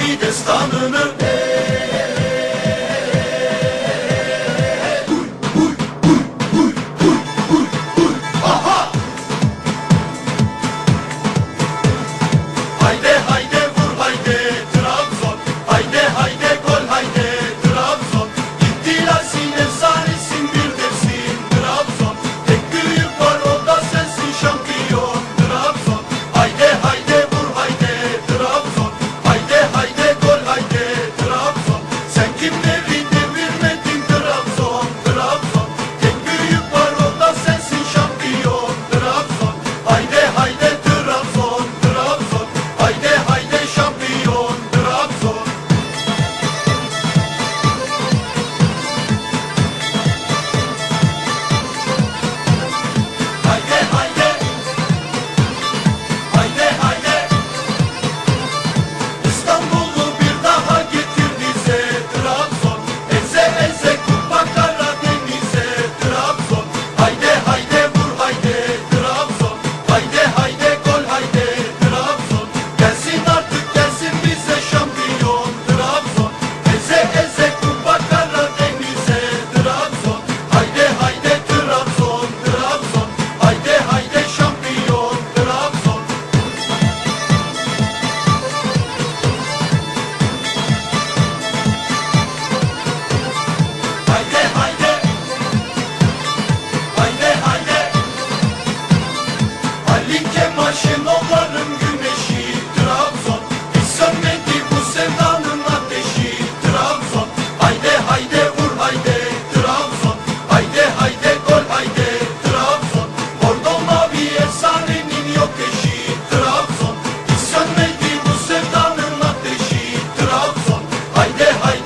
Bir avuç genç Kimde bir Gece marşın güneşi. Trabzon Hiç bu sevdanın ateşi. Trabzon Hayde hayde vur hayde. Trabzon Hayde hayde gol hayde. Trabzon Bordo mavi efsanenin yok eşi. Trabzon Hiç bu sevdanın ateşi. Trabzon Hayde hayde